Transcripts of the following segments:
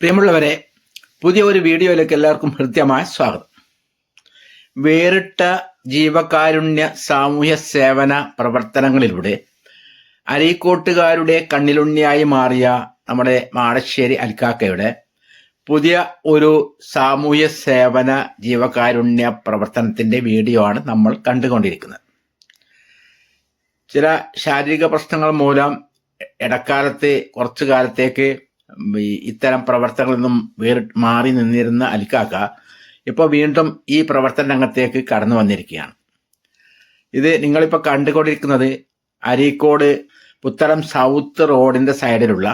പ്രിയമുള്ളവരെ പുതിയ ഒരു വീഡിയോയിലേക്ക് എല്ലാവർക്കും ഹൃദ്യമായ സ്വാഗതം. വേറിട്ട ജീവകാരുണ്യ സാമൂഹ്യ സേവന പ്രവർത്തനങ്ങളിലൂടെ അരീക്കോട്ടുകാരുടെ കണ്ണിലുണ്ണിയായി മാറിയ നമ്മുടെ മാടശ്ശേരി അൽക്കാക്കയുടെ പുതിയ ഒരു സാമൂഹ്യ സേവന ജീവകാരുണ്യ പ്രവർത്തനത്തിന്റെ വീഡിയോ ആണ് നമ്മൾ കണ്ടുകൊണ്ടിരിക്കുന്നത്. ചില ശാരീരിക പ്രശ്നങ്ങൾ മൂലം ഇടക്കാലത്ത് കുറച്ചു കാലത്തേക്ക് ഇത്തരം പ്രവർത്തനങ്ങളിൽ നിന്നും വേറി മാറി നിന്നിരുന്ന അലിക്കാക്ക ഇപ്പോൾ വീണ്ടും ഈ പ്രവർത്തന രംഗത്തേക്ക് കടന്നു വന്നിരിക്കുകയാണ്. ഇത് നിങ്ങളിപ്പോൾ കണ്ടുകൊണ്ടിരിക്കുന്നത് അരീക്കോട് പുത്തളം സൗത്ത് റോഡിന്റെ സൈഡിലുള്ള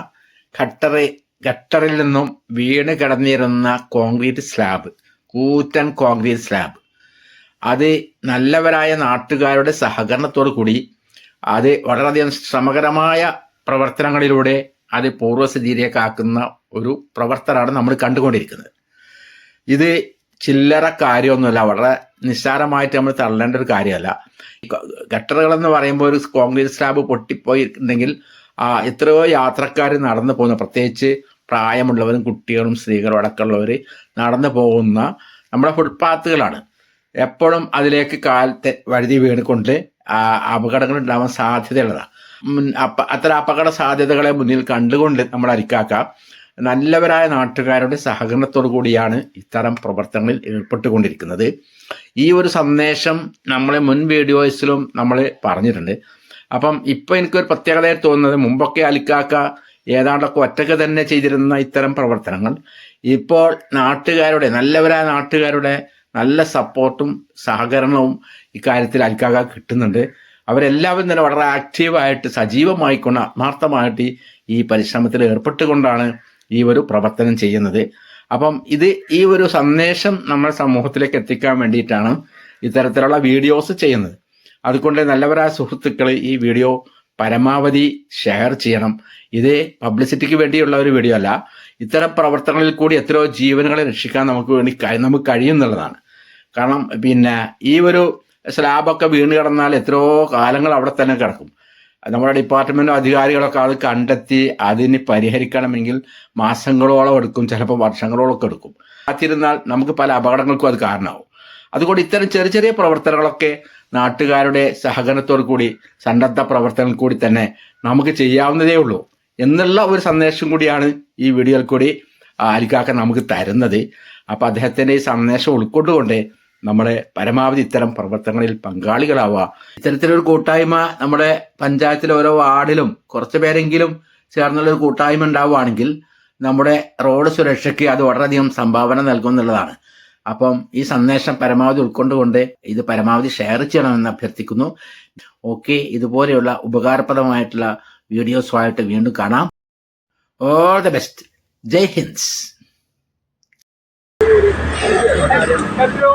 ഖട്ടറി ഖട്ടറിൽ നിന്നും വീണ് കിടന്നിരുന്ന കോൺക്രീറ്റ് സ്ലാബ് കൂറ്റൻ കോൺക്രീറ്റ് സ്ലാബ്. അത് നല്ലവരായ നാട്ടുകാരുടെ സഹകരണത്തോടു കൂടി അത് വളരെയധികം ശ്രമകരമായ പ്രവർത്തനങ്ങളിലൂടെ അത് പൂർവസ്ഥിതിയിലേക്ക് ആക്കുന്ന ഒരു പ്രവർത്തനമാണ് നമ്മൾ കണ്ടുകൊണ്ടിരിക്കുന്നത്. ഇത് ചില്ലറ കാര്യമൊന്നുമല്ല വളരെ നിസ്സാരമായിട്ട് നമ്മൾ തള്ളേണ്ട ഒരു കാര്യമല്ല. ഗട്ടറുകൾ എന്ന് പറയുമ്പോൾ ഒരു കോൺക്രീറ്റ് സ്ലാബ് പൊട്ടിപ്പോയിട്ടുണ്ടെങ്കിൽ ആ എത്രയോ യാത്രക്കാർ നടന്നു പോകുന്ന പ്രത്യേകിച്ച് പ്രായമുള്ളവരും കുട്ടികളും സ്ത്രീകളും അടക്കമുള്ളവർ നടന്നു പോകുന്ന നമ്മുടെ ഫുട്പാത്തുകളാണ്. എപ്പോഴും അതിലേക്ക് കാൽ വഴുതി വീണുകൊണ്ട് അപകടങ്ങൾ ഉണ്ടാവാൻ സാധ്യതയുള്ളതാണ് അത്തരം അപകട സാധ്യതകളെ മുന്നിൽ കണ്ടുകൊണ്ട് നമ്മൾ അരിക്കാക്ക. നല്ലവരായ നാട്ടുകാരുടെ സഹകരണത്തോടു കൂടിയാണ് ഇത്തരം പ്രവർത്തനങ്ങളിൽ ഏർപ്പെട്ടുകൊണ്ടിരിക്കുന്നത്. ഈ ഒരു സന്ദേശം നമ്മളെ മുൻ വീഡിയോസിലും നമ്മൾ പറഞ്ഞിട്ടുണ്ട്. അപ്പം ഇപ്പം എനിക്കൊരു പ്രത്യേകതയായി തോന്നുന്നത് മുമ്പൊക്കെ അലിക്കാക്ക ഏതാണ്ടൊക്കെ ഒറ്റയ്ക്ക് തന്നെ ചെയ്തിരുന്ന ഇത്തരം പ്രവർത്തനങ്ങൾ. ഇപ്പോൾ നാട്ടുകാരുടെ നല്ലവരായ നാട്ടുകാരുടെ നല്ല സപ്പോർട്ടും സഹകരണവും ഇക്കാര്യത്തിൽ അലിക്കാക്ക കിട്ടുന്നുണ്ട്. അവരെല്ലാവരും തന്നെ വളരെ ആക്റ്റീവായിട്ട് സജീവമായിക്കൊണ്ട് ആത്മാർത്ഥമായിട്ട് ഈ പരിശ്രമത്തിൽ ഏർപ്പെട്ടുകൊണ്ടാണ് ഈ ഒരു പ്രവർത്തനം ചെയ്യുന്നത്. അപ്പം ഇത് ഈ ഒരു സന്ദേശം നമ്മൾ സമൂഹത്തിലേക്ക് എത്തിക്കാൻ വേണ്ടിയിട്ടാണ് ഇത്തരത്തിലുള്ള വീഡിയോസ് ചെയ്യുന്നത്. അതുകൊണ്ട് നല്ലവരായ സുഹൃത്തുക്കൾ ഈ വീഡിയോ പരമാവധി ഷെയർ ചെയ്യണം. ഇത് പബ്ലിസിറ്റിക്ക് വേണ്ടിയുള്ള ഒരു വീഡിയോ അല്ല. ഇത്തരം പ്രവർത്തനങ്ങളിൽ കൂടി എത്രയോ ജീവനുകളെ രക്ഷിക്കാൻ നമുക്ക് വേണ്ടി നമുക്ക് കഴിയുന്നുള്ളതാണ് കാരണം പിന്നെ ഈ ഒരു സ്ലാബൊക്കെ വീണ് കിടന്നാൽ എത്രയോ കാലങ്ങൾ അവിടെ തന്നെ കിടക്കും. നമ്മുടെ ഡിപ്പാർട്ട്മെന്റ് അധികാരികളൊക്കെ അത് കണ്ടെത്തി അതിന് പരിഹരിക്കണമെങ്കിൽ മാസങ്ങളോളം എടുക്കും. ചിലപ്പോൾ വർഷങ്ങളോളം ഒക്കെ എടുക്കും. കാത്തിരുന്നാൽ നമുക്ക് പല അപകടങ്ങൾക്കും അത് കാരണമാവും. അതുകൊണ്ട് ഇത്തരം ചെറിയ ചെറിയ പ്രവർത്തനങ്ങളൊക്കെ നാട്ടുകാരുടെ സഹകരണത്തോടു കൂടി സന്നദ്ധ പ്രവർത്തനങ്ങൾ കൂടി തന്നെ നമുക്ക് ചെയ്യാവുന്നതേ ഉള്ളൂ. എന്നുള്ള ഒരു സന്ദേശം കൂടിയാണ് ഈ വീഡിയോയിൽ കൂടി ആരിക്കാക്ക നമുക്ക് തരുന്നത്. അപ്പൊ അദ്ദേഹത്തിന്റെ ഈ സന്ദേശം ഉൾക്കൊണ്ടുകൊണ്ട് നമ്മളെ പരമാവധി ഇത്തരം പ്രവർത്തനങ്ങളിൽ പങ്കാളികളാവുക. ഇത്തരത്തിലൊരു കൂട്ടായ്മ നമ്മുടെ പഞ്ചായത്തിലെ ഓരോ വാർഡിലും കുറച്ച് പേരെങ്കിലും ചേർന്നുള്ള ഒരു കൂട്ടായ്മ ഉണ്ടാവുകയാണെങ്കിൽ നമ്മുടെ റോഡ് സുരക്ഷയ്ക്ക് അത് വളരെയധികം സംഭാവന നൽകും എന്നുള്ളതാണ്. അപ്പം ഈ സന്ദേശം പരമാവധി ഉൾക്കൊണ്ടുകൊണ്ട് ഇത് പരമാവധി ഷെയർ ചെയ്യണമെന്ന് അഭ്യർത്ഥിക്കുന്നു. ഓക്കെ ഇതുപോലെയുള്ള ഉപകാരപ്രദമായിട്ടുള്ള വീഡിയോസുമായിട്ട് വീണ്ടും കാണാം. ഓൾ ദ ബെസ്റ്റ് ജയ് ഹിന്ദ്സ്. എത്രയോ